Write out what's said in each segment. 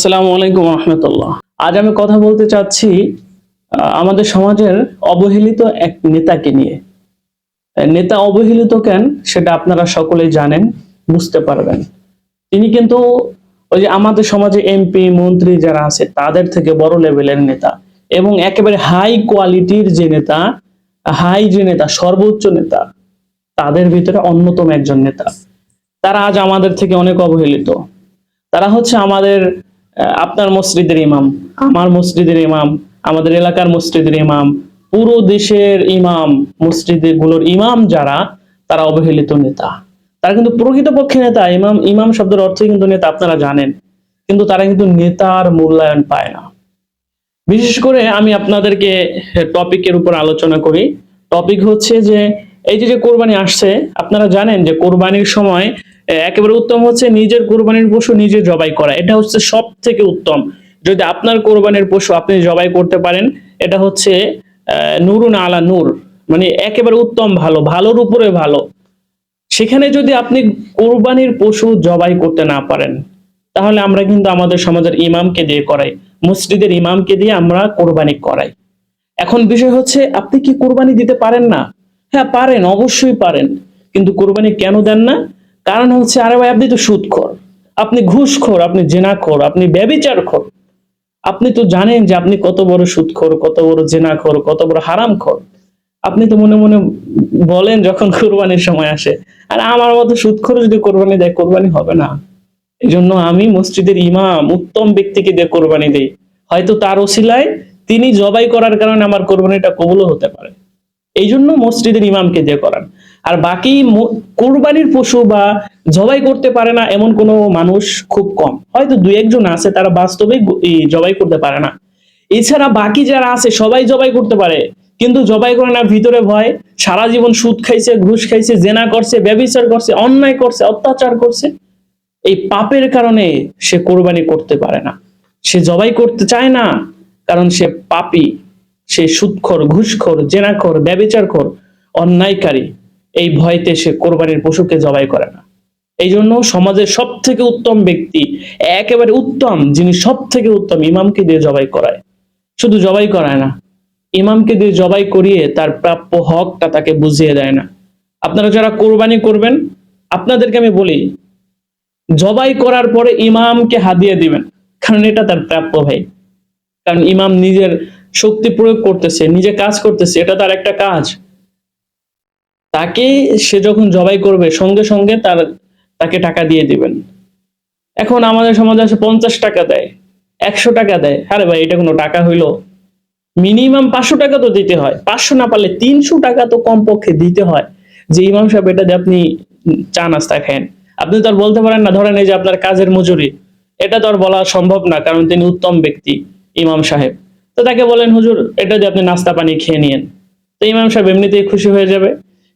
আসসালামু আলাইকুম রহমতুল্লাহ। আজ আমি কথা বলতে চাচ্ছি আমাদের সমাজের অবহেলিত এক নেতাকে নিয়ে। নেতা অবহেলিত কেন সেটা আপনারা সকলেই জানেন, বুঝতে পারবেন। তিনি কিন্তু ওই যে আমাদের সমাজে এমপি মন্ত্রী যারা আছে, তাদের থেকে বড় লেভেলের নেতা এবং একেবারে হাই কোয়ালিটির যে নেতা হাই যে নেতা, সর্বোচ্চ নেতা, তাদের ভিতরে অন্যতম একজন নেতা। তারা আজ আমাদের থেকে অনেক অবহেলিত। তারা হচ্ছে আমাদের আপনার মসজিদের ইমাম আমার মসজিদের ইমাম আমাদের এলাকার মসজিদের ইমাম পুরো দেশের ইমাম মসজিদেরগুলোর ইমাম যারা তারা অবহেলিত নেতা। তারা কিন্তু প্রকৃতপক্ষে নেতা ইমাম ইমাম শব্দের অর্থ কিন্তু নেতা আপনারা জানেন। কিন্তু তারা কিন্তু নেতার মূল্যায়ন পায় না। বিশেষ করে আমি আপনাদেরকে টপিকের উপর আলোচনা করি। টপিক হচ্ছে যে এই যে যে কোরবানি আসছে আপনারা জানেন যে কোরবানির সময় একেবারে উত্তম হচ্ছে নিজের কোরবানির পশু নিজে জবাই করা। এটা হচ্ছে সব থেকে উত্তম। যদি আপনার কোরবানির পশু আপনি জবাই করতে পারেন, এটা হচ্ছে নুরুন আলা নূর। মানে একেবারে উত্তম ভালো, ভালোর উপরে ভালো। সেখানে যদি আপনি কোরবানির পশু জবাই করতে না পারেন, তাহলে আমরা কিন্তু আমাদের সমাজের ইমামকে দিয়ে করাই। মসজিদের ইমামকে দিয়ে আমরা কোরবানি করাই। এখন বিষয় হচ্ছে, আপনি কি কোরবানি দিতে পারেন না? হ্যাঁ পারেন, অবশ্যই পারেন। কিন্তু কোরবানি কেন দেন না? কারণ হচ্ছে, আরে ভাই, আপনি তো সুদখোর আপনি ঘুষখোর, আপনি জেনাখোর, আপনি ব্যবিচারখোর। আপনি তো জানেন যে আপনি কত বড় সুদখোর কত বড় জেনাখোর, কত বড় হারামখোর। আপনি তো মনে মনে বলেন যখন কোরবানির সময় আসে, আর আমার মতো সুদখোর যদি কোরবানি দেয়, কোরবানি হবে না। এই জন্য আমি মসজিদের ইমাম, উত্তম ব্যক্তিকে দিয়ে কোরবানি দেই। হয়তো তার ওসিলায় তিনি জবাই করার কারণে আমার কোরবানিটা কবুলও হতে পারে। এই জন্য মসজিদের ইমামকে দিয়ে করান। আর বাকি কোরবানির পশু বা জবাই করতে পারে না এমন কোনো মানুষ খুব কম। হয়তো দুই একজন আছে, তারা বাস্তবে জবাই করতে পারে না। এছাড়া বাকি যারা আছে, সবাই জবাই করতে পারে, কিন্তু জবাই করে না, ভিতরে ভয়, সারা জীবন সুদ খাইছে, ঘুষ খাইছে, জেনা করছে, ব্যবচার করছে, অন্যায় করছে, অত্যাচার করছে, এই পাপের কারণে সে কোরবানি করতে পারে না। সে জবাই করতে চায় না, কারণ সে পাপী, সে সুদখোর, ঘুষখোর, জেনাখোর, ব্যবিচারখোর, অন্যায়কারী। এই ভয়তে সে কোরবানির পশুকে জবাই করে না। এই জন্য সমাজের সব থেকে উত্তম ব্যক্তি, একেবারে উত্তম, যিনি সব থেকে উত্তম, ইমামকে দিয়ে জবাই করায়। শুধু জবাই করায় না, ইমামকে দিয়ে জবাই করিয়ে তার প্রাপ্য হকটা তাকে বুঝিয়ে দেয় না। আপনারা যারা কোরবানি করবেন, আপনাদেরকে আমি বলি, জবাই করার পরে ইমামকে হাদিয়ে দিবেন, কারণ এটা তার প্রাপ্য ভাই কারণ ইমাম নিজের শক্তি প্রয়োগ করতেছে, নিজে কাজ করতেছে, এটা তার একটা কাজ। তাকে সে যখন জবাই করবে, সঙ্গে সঙ্গে তার, তাকে টাকা দিয়ে দিবেন। এখন আমাদের সমাজে আছে পঞ্চাশ টাকা দেয়, একশো টাকা দেয়। আরে ভাই, এটা কোনো টাকা হইল? মিনিমাম পাঁচশো টাকা তো দিতে হয়। পাঁচশো না পারলে তিনশো টাকা তো কমপক্ষে দিতে হয়। যে ইমাম সাহেব এটা যে আপনি চা নাস্তা খান আপনি তো আর বলতে পারেন না, ধরেন এই যে আপনার কাজের মজুরি, এটা তো আর বলা সম্ভব না, কারণ তিনি উত্তম ব্যক্তি ইমাম সাহেব। তো তাকে বলেন, হুজুর, এটা দিয়ে আপনি নাস্তা পানি খেয়ে নিয়েন। তো ইমাম সাহেব এমনিতেই খুশি হয়ে যাবে।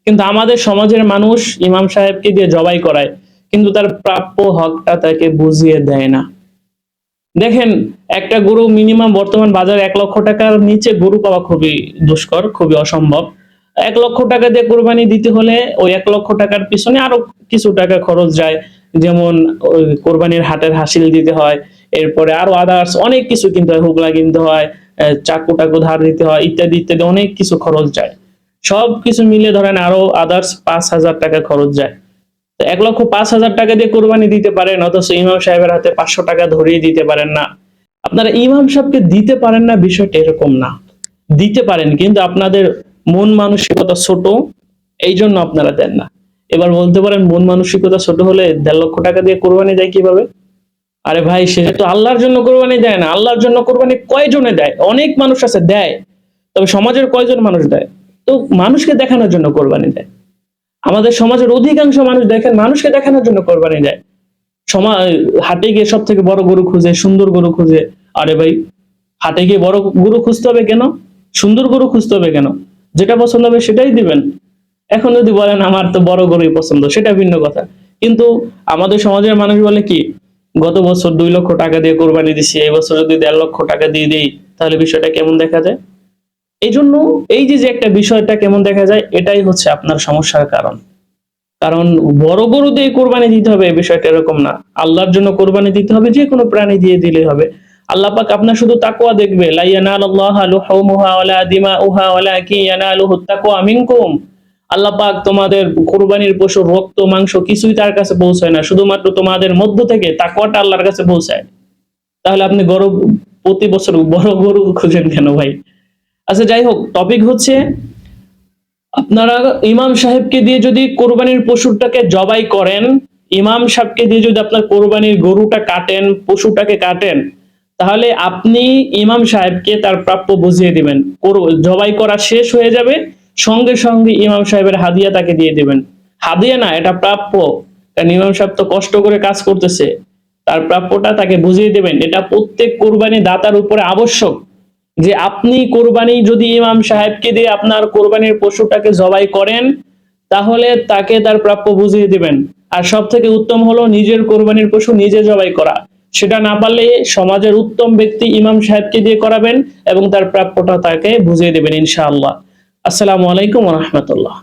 কিন্তু আমাদের সমাজের মানুষ ইমাম সাহেবকে দিয়ে জবাই করায়, কিন্তু তার প্রাপ্য হকটা তাকে বুঝিয়ে দেয় না। দেখেন, একটা গরু মিনিমাম বর্তমান বাজারে এক লক্ষ টাকার নিচে গরু পাওয়া খুবই দুষ্কর, খুবই অসম্ভব। এক লক্ষ টাকা দিয়ে কোরবানি দিতে হলে ওই এক লক্ষ টাকার পিছনে আরও কিছু টাকা খরচ যায়। যেমন কোরবানির হাটের হাসিল দিতে হয়, এরপরে আরও আদার্স অনেক কিছু কিনতে হয়, হুগলা কিনতে হয় চাকু টাকু ধার দিতে হয়, ইত্যাদি ইত্যাদি অনেক কিছু খরচ যায়। সব কিছু মিলে ধরেন আরও আদার্স পাঁচ হাজার টাকা খরচ যায়। তো এক লক্ষ পাঁচ হাজার টাকা দিয়ে কোরবানি দিতে পারেন, অথচ ইমাম সাহেবের হাতে পাঁচশো টাকা ধরিয়ে দিতে পারেন না। আপনারা ইমাম সাহেবকে দিতে পারেন না, বিষয়টা এরকম না। দিতে পারেন, কিন্তু আপনাদের মন মানসিকতা ছোট এই জন্য আপনারা দেন না। এবার বলতে পারেন, মন মানসিকতা ছোট হলে দেড় লক্ষ টাকা দিয়ে কোরবানি দেয় কীভাবে? আরে ভাই, সে তো আল্লাহর জন্য কোরবানি দেয় না। আল্লাহর জন্য কোরবানি কয়জনে দেয়? অনেক মানুষ আছে, দেয়। তবে সমাজের কয়জন মানুষ দেয়? তো মানুষকে দেখানোর জন্য কোরবানি দেয়। আমাদের সমাজের অধিকাংশ মানুষ দেখেন মানুষকে দেখানোর জন্য কোরবানি দেয়। সমা হাটে গিয়ে সব থেকে বড় গরু খুঁজে, সুন্দর গরু খুঁজে। আরে ভাই, হাটে গিয়ে বড় গরু খুঁজতে হবে কেন? সুন্দর গরু খুঁজতে হবে কেন? যেটা পছন্দ হবে সেটাই দিবেন। এখন যদি বলেন আমার তো বড় গরুই পছন্দ, সেটা ভিন্ন কথা। কিন্তু আমাদের সমাজের মানুষ বলে কি, গত বছর দুই লক্ষ টাকা দিয়ে কোরবানি দিছি, এই বছর যদি দেড় লক্ষ টাকা দিয়ে দিই, তাহলে বিষয়টা কেমন দেখা যায়? এই জন্য এই যে যে একটা বিষয়টা কেমন দেখা যায়, এটাই হচ্ছে আপনার সমস্যার কারণ। কারণ বড় গরু দিয়ে কোরবানি দিতে হবে এই বিষয়টা এরকম না। আল্লাহর জন্য কোরবানি দিতে হবে, যে কোনো প্রাণী দিয়ে দিলে হবে। আল্লাহ পাক আপনার শুধু তাকওয়া দেখবে আল্লাহ পাক তোমাদের কোরবানির পশু, রক্ত, মাংস কিছুই তার কাছে পৌঁছায় না, শুধুমাত্র তোমাদের মধ্য থেকে তাকওয়াটা আল্লাহর কাছে পৌঁছায়। তাহলে আপনি গরু, প্রতি বছর বড় গরু খুঁজেন কেন ভাই? আচ্ছা যাই হোক টপিক হচ্ছে, আপনারা ইমাম সাহেবকে দিয়ে যদি কোরবানির পশুটাকে জবাই করেন, ইমাম সাহেবকে দিয়ে যদি আপনার কোরবানির গরুটা কাটেন, পশুটাকে কাটেন, তাহলে আপনি ইমাম সাহেবকে তার প্রাপ্য বুঝিয়ে দিবেন। জবাই করা শেষ হয়ে যাবে, সঙ্গে সঙ্গে ইমাম সাহেবের হাদিয়া তাকে দিয়ে দিবেন। হাদিয়া না, এটা প্রাপ্য। কারণ ইমাম সাহেব তো কষ্ট করে কাজ করতেছে। তার প্রাপ্যটা তাকে বুঝিয়ে দেবেন। এটা প্রত্যেক কোরবানি দাতার উপরে আবশ্যক। যে আপনি কোরবানি যদি ইমাম সাহেবকে দিয়ে আপনার কোরবানির পশুটাকে জবাই করেন, তাহলে তাকে তার প্রাপ্য বুঝিয়ে দিবেন। আর সব থেকে উত্তম হলো নিজের কোরবানির পশু নিজে জবাই করা। সেটা না পারলে সমাজের উত্তম ব্যক্তি ইমাম সাহেবকে দিয়ে করাবেন এবং তার প্রাপ্যটা তাকে বুঝিয়ে দেবেন ইনশাআল্লাহ। আসসালামু আলাইকুম রহমতুল্লাহ।